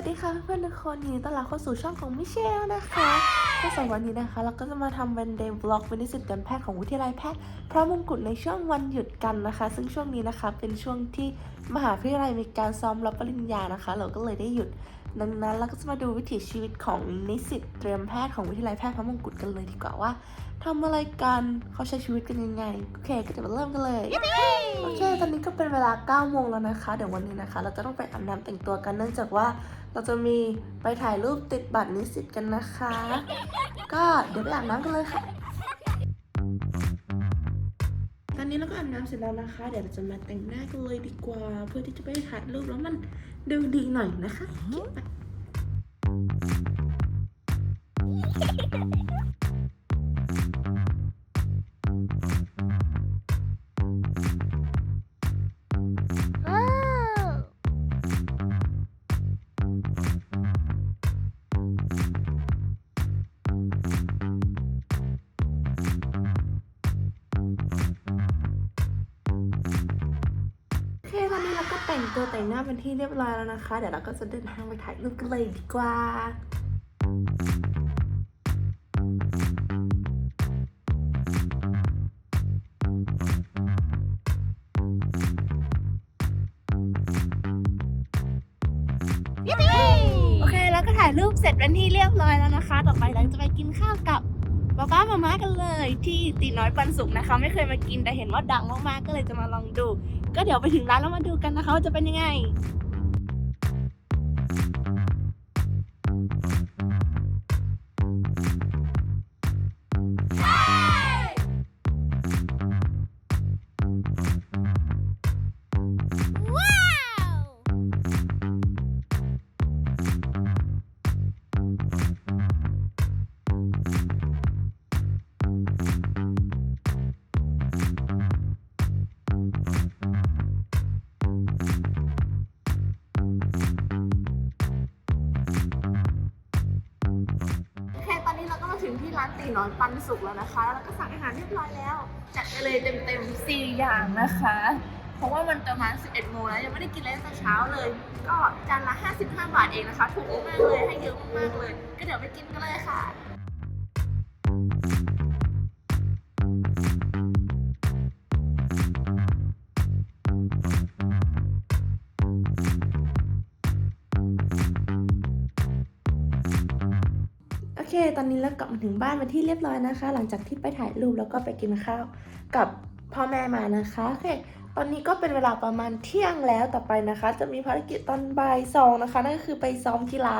วัสดีค่ะเพื่อนทุกคนยินดีต้อนรับเข้าสู่ช่องของมิเชลนะคะก็สำหรับวันนี้นะคะ เราก็จะมาทำเป็นเดย์บล็อกวินนิสิตการแพทย์ของวิทยาลัยแพทย์พระมงกุฎในช่วงวันหยุดกันนะคะ ซึ่งช่วงนี้นะคะเป็นช่วงที่มหาวิทยาลัยมีการซ้อมรับปริญญานะคะ เราก็เลยได้หยุด ดังนั้นเราก็จะมาดูวิถีชีวิตของนิสิตเตรียมแพทย์ของวิทยาลัยแพทย์พระมงกุฎกันเลยดีกว่าว่าทำอะไรกันเขาใช้ชีวิตกันยังไง โอเค ก็จะมาเริ่มกันเลยโอเค ตอนนี้ก็เป็นเวลา9โมงแล้วนะคะ เดี๋ยววันนี้นะคะ เราจะต้องไปอาบน้ำแต่งตัวกันเนื่องจากว่าเราจะมีไปถ่ายรูปติดบัตรนิสิตกันนะคะ ก็เดี๋ยวไปอาบน้ำกันเลยค่ะ อนนี้เราก็อาบน้ำเสร็จแล้วนะคะ เดี๋ยวเราจะมาแต่งหน้ากันเลยดีกว่า เพื่อที่จะไปถ่ายรูปแล้วมันดูดีหน่อยนะคะ แต่งตัวแต่งหน้าเป็นที่เรียบร้อยแล้วนะคะ เดี๋ยวเราก็จะเดินทางไปถ่ายรูปกันเลยดีกว่าโอเคแล้วก็ถ่ายรูปเสร็จเป็นที่เรียบร้อยแล้วนะคะ ต่อไปเราจะไปกินข้าวกับ ป๊าป้ามาม่ากันเลยที่ตีน้อยปันสุกนะคะ ไม่เคยมากินแต่เห็นว่าดังมากๆก็เลยจะมาลองดู ก็เดี๋ยวไปถึงร้านแล้วมาดูกันนะคะว่าจะเป็นยังไง ร้านตีน้อยปันสุกแล้วนะคะ แล้วเราก็สั่งอาหารเรียบร้อยแล้ว จัดไปเลยเต็มๆ4อย่างนะคะ เพราะว่ามันประมาณ 11 โมงแล้วยังไม่ได้กินอะไรตั้งแต่เช้าเลย ก็จานละ 55 บาทเองนะคะ ถูกมากเลย ให้เยอะมากๆเลย ก็เดี๋ยวไปกินกันเลยค่ะ ตอนนี้เรากลับมาถึงบ้านเป็นที่เรียบร้อยนะคะ หลังจากที่ไปถ่ายรูปแล้วก็ไปกินข้าวกับพ่อแม่มานะคะโอเคตอนนี้ก็เป็นเวลาประมาณเที่ยงแล้วต่อไปนะคะ จะมีภารกิจตอนบ่ายสองนะคะนั่นก็คือไปซ้อมกีฬา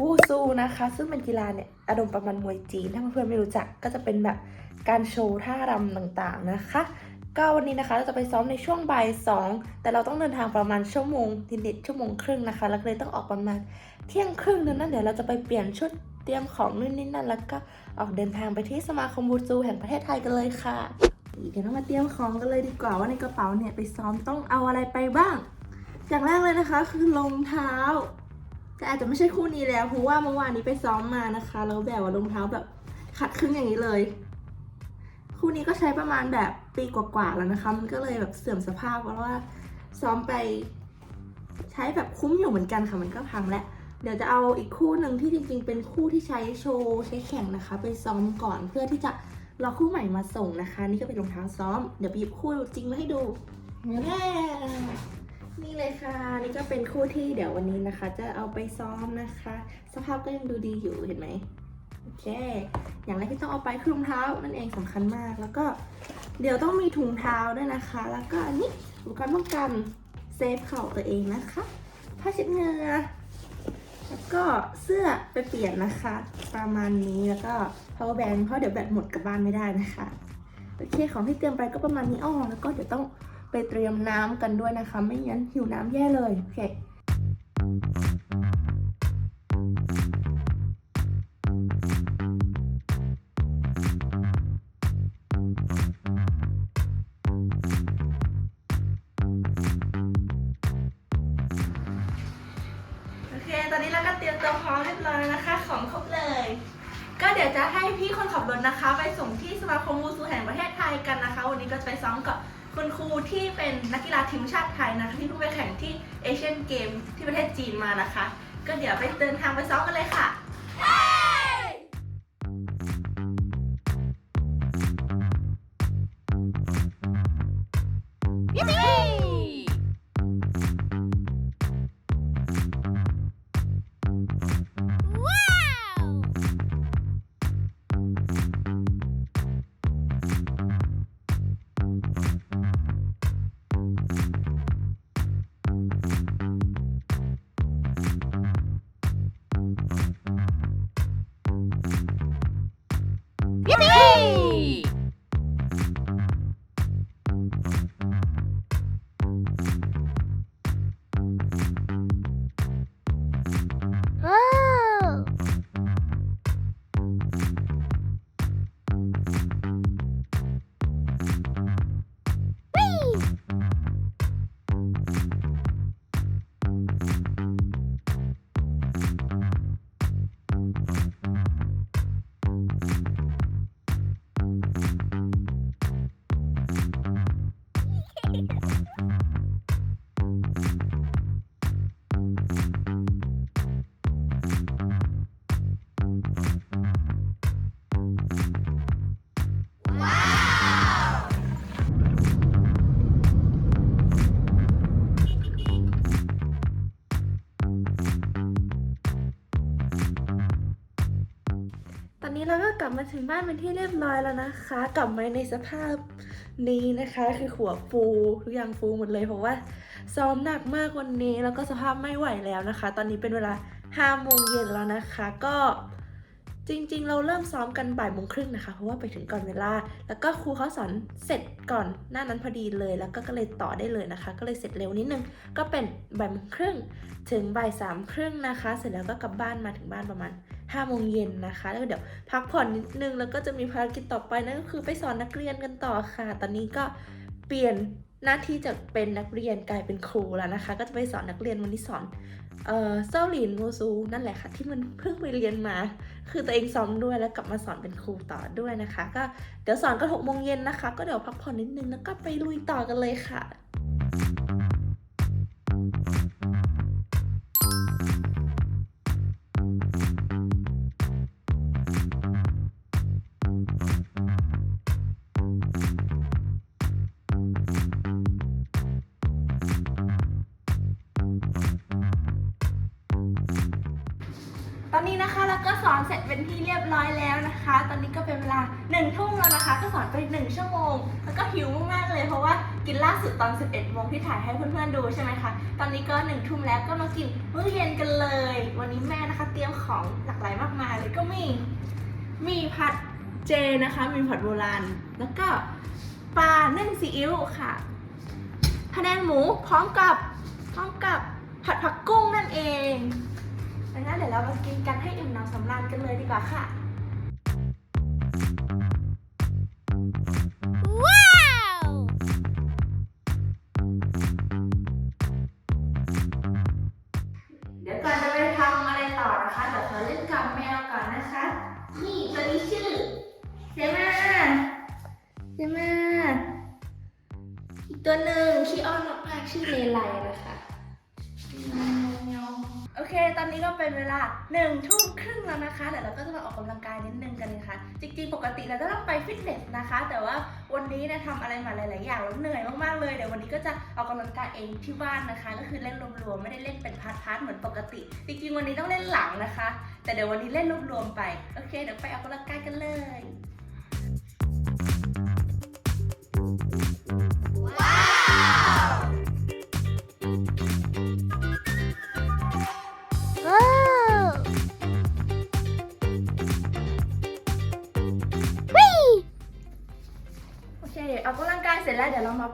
วูซูนะคะ ซึ่งเป็นกีฬาเนี่ยอารมณ์ประมาณมวยจีนถ้าเพื่อนๆไม่รู้จักก็จะเป็นแบบการโชว์ท่ารำต่างๆนะคะ ก็วันนี้นะคะเราจะไปซ้อมในช่วงบ่ายสองแต่เราต้องเดินทางประมาณชั่วโมงนิดๆชั่วโมงครึ่งนะคะแล้วก็เลยต้องออกประมาณเที่ยงครึ่งนั้นเดี๋ยวเราจะไปเปลี่ยนชุด ตรียมของนู่นนี่นั่นแล้วก็ออกเดินทางไปที่สมาคมบูซูแห่งประเทศไทยกันเลยค่ะ เดี๋ยวเรามาเตรียมของกันเลยดีกว่าว่าในกระเป๋าเนี่ยไปซ้อมต้องเอาอะไรไปบ้าง อย่างแรกเลยนะคะ คือรองเท้า แต่อาจจะไม่ใช่คู่นี้แล้วเพราะว่าเมื่อวานนี้ไปซ้อมมานะคะแล้วแบบว่ารองเท้าแบบขัดครึ่งอย่างนี้เลย คู่นี้ก็ใช้ประมาณแบบปีกว่าๆแล้วนะคะ มันก็เลยแบบเสื่อมสภาพเพราะว่าซ้อมไป ใช้แบบคุ้มอยู่เหมือนกันค่ะมันก็พังแล้ว เดี๋ยวจะเอาอีกคู่หนึ่งที่จริงๆ เป็นคู่ที่ใช้โชว์ใช้แข่งนะคะ ไปซ้อมก่อนเพื่อที่จะรอคู่ใหม่มาส่งนะคะ นี่ก็เป็นรองเท้าซ้อม เดี๋ยวไปหยิบคู่จริงมาให้ดูแน่นี่เลยค่ะ นี่ก็เป็นคู่ที่เดี๋ยววันนี้นะคะ จะเอาไปซ้อมนะคะ สภาพก็ยังดูดีอยู่เห็นไหมโอเค อย่างแรกที่ต้องเอาไปคือรองเท้านั่นเองสำคัญมาก แล้วก็เดี๋ยวต้องมีถุงเท้าด้วยนะคะ แล้วก็อันนี้อุปกรณ์ป้องกันเซฟเข่าตัวเองนะคะผ้าเช็ดเหงื่อ แล้วก็เสื้อไปเปลี่ยนนะคะ ประมาณนี้แล้วก็ power bank เพราะเดี๋ยวแบตหมดกลับบ้านไม่ได้นะคะโอเคของที่เตรียมไปก็ประมาณนี้อ้อแล้วก็เดี๋ยวต้องไปเตรียมน้ำกันด้วยนะคะ ไม่งั้นหิวน้ำแย่เลยโอเค ตอนนี้เราก็เตรียมตัวพร้อมเรียบร้อยแล้วนะคะ ของครบเลย ก็เดี๋ยวจะให้พี่คนขับรถนะคะ ไปส่งที่สมาคมวูซูแห่งประเทศไทยกันนะคะ วันนี้ก็จะไปซ้อมกับคุณครูที่เป็นนักกีฬาทีมชาติไทยนะคะ ที่เพิ่งไปแข่งที่เอเชียนเกมที่ประเทศจีนมานะคะ ก็เดี๋ยวไปเดินทางไปซ้อมกันเลยค่ะ เราก็กลับมาถึงบ้านเป็นที่เรียบร้อยแล้วนะคะ กลับมาในสภาพนี้นะคะ คือหัวฟูทุกอย่างฟูหมดเลยเพราะว่า ซ้อมหนักมากวันนี้แล้วก็สภาพไม่ไหวแล้วนะคะ ตอนนี้เป็นเวลา5โมงเย็นแล้วนะคะ ก็จริงๆ เราเริ่มซ้อมกันบ่ายโมงครึ่งนะคะ เพราะว่าไปถึงก่อนเวลา แล้วก็ครูเขาสอนเสร็จก่อนหน้านั้นพอดีเลย แล้วก็ก็เลยต่อได้เลยนะคะ ก็เลยเสร็จเร็วนิดนึง ก็เป็นบ่ายโมงครึ่งถึงบ่ายสามครึ่งนะคะ เสร็จแล้วก็กลับบ้านมาถึงบ้านประมาณ 5โมงเย็นนะคะ แล้วเดี๋ยวพักผ่อนนิดนึง แล้วก็จะมีภารกิจต่อไปนั่นก็คือไปสอนนักเรียนกันต่อค่ะ ตอนนี้ก็เปลี่ยนหน้าที่จากเป็นนักเรียนกลายเป็นครูแล้วนะคะ ก็จะไปสอนนักเรียนวันนี้สอนเอ่อเซาหลินโมซูนั่นแหละค่ะที่มันเพิ่งไปเรียนมา คือตัวเองซ้อมด้วยแล้วกลับมาสอนเป็นครูต่อด้วยนะคะ ก็เดี๋ยวสอนก็หกโมงเย็นนะคะ ก็เดี๋ยวพักผ่อนนิดนึงแล้วก็ไปลุยต่อกันเลยค่ะ นี้นะคะเราก็สอนเสร็จเป็นที่เรียบร้อยแล้วนะคะ ตอนนี้ก็เป็นเวลาหนึ่งทุ่มแล้วนะคะ ก็สอนไปหนึ่งชั่วโมง แล้วก็หิวมากๆเลยเพราะว่ากินล่าสุดตอน 11โมงที่ถ่ายให้เพื่อนๆดูใช่ไหมคะ ตอนนี้ก็หนึ่งทุ่มแล้วก็มากินมื้อเย็นกันเลย วันนี้แม่นะคะเตรียมของหลากหลายมากมายเลยก็มีมีผัดเจนะคะ มีผัดโบราณ แล้วก็ปลานึ่งซีอิ๊วค่ะพะแนงหมูพร้อมกับพร้อมกับผัดผักกุ้งนั่นเอง ดังนั้นเดี๋ยวเรามากินกันให้อิ่มหนำสำราญกันเลยดีกว่าค่ะเดี๋ยวก่อนจะไปทำอะไรต่อนะคะ เดี๋ยวขอเล่นกับแมวก่อนนะคะ นี่ตัวนี้ชื่อเซมาเซมาอีกตัวหนึ่งขี้อ้อนมากๆชื่อเลไลนะคะ โอเค ตอนนี้ก็เป็นเวลาหนึ่งทุ่มครึ่งแล้วนะคะเดี๋ยวเราก็จะมาออกกำลังกายนิดนึงกันนะคะ จริงๆ ปกติเราจะต้องไปฟิตเนสนะคะ แต่ว่าวันนี้เนะทำอะไรมาหลาย ๆ อย่างแล้วเหนื่อยมากๆ เลย เดี๋ยววันนี้ก็จะออกกำลังกายเองที่บ้านนะคะ ก็คือเล่นรวมๆ ไม่ได้เล่นเป็นพาร์ทๆ เหมือนปกติ จริงๆ วันนี้ต้องเล่นหลังนะคะ แต่เดี๋ยววันนี้เล่นรวมๆ ไป โอเค เดี๋ยวไปออกกำลังกายกันเลย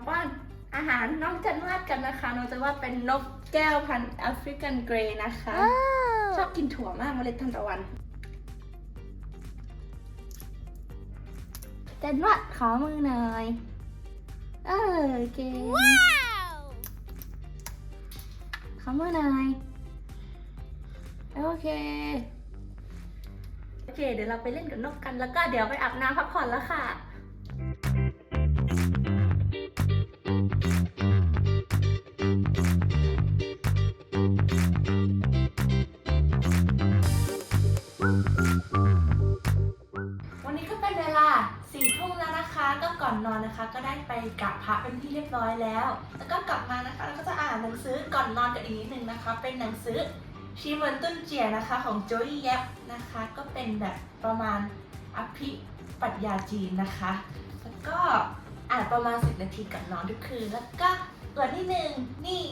ป้อนอาหารน้องจันวาดกันนะคะ น้องจันวาดเป็นนกแก้วพันธุ์แอฟริกันเกรย์นะคะ ชอบกินถั่วมากเมล็ดทานตะวันจันวาดขอมือหน่อย เออเก่งขอมือหน่อยโอเคโอเค เดี๋ยวเราไปเล่นกับนกกันแล้วก็เดี๋ยวไปอาบน้ำพักผ่อนแล้วค่ะ นะคะ ก็ได้ไปกราบพระเป็นที่เรียบร้อยแล้ว แล้วก็กลับมานะคะแล้วก็จะอ่านหนังสือก่อนนอนกันอีกนิดนึงนะคะ เป็นหนังสือชีเวนตุ้นเจียนะคะของโจยเย็บนะคะ ก็เป็นแบบประมาณอภิปรัชญาจีนนะคะ แล้วก็อ่านประมาณ 10 นาทีก่อนนอนทุกคืน แล้วก็ตัวที่หนึ่งนี่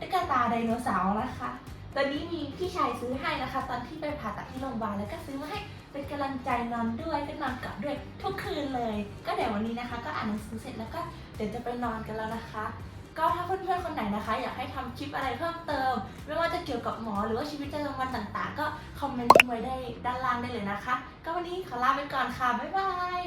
ตุ๊กตาไดโนเสาร์นะคะ ตอนนี้มีพี่ชายซื้อให้นะคะ ตอนที่ไปผ่าตัดที่โรงพยาบาลแล้วก็ซื้อมาให้ เป็นกำลังใจนอนด้วยก็นอนกับด้วยทุกคืนเลย ก็เดี๋ยววันนี้นะคะ ก็อ่านหนังสือเสร็จแล้วก็เดี๋ยวจะไปนอนกันแล้วนะคะ ก็ถ้าเพื่อนๆคนไหนนะคะ อยากให้ทำคลิปอะไรเพิ่มเติม ไม่ว่าจะเกี่ยวกับหมอหรือว่าชีวิตประจำวันต่างๆ ก็คอมเมนต์ไว้ได้ด้านล่างได้เลยนะคะ ก็วันนี้ขอลาไปก่อนค่ะบ๊ายบาย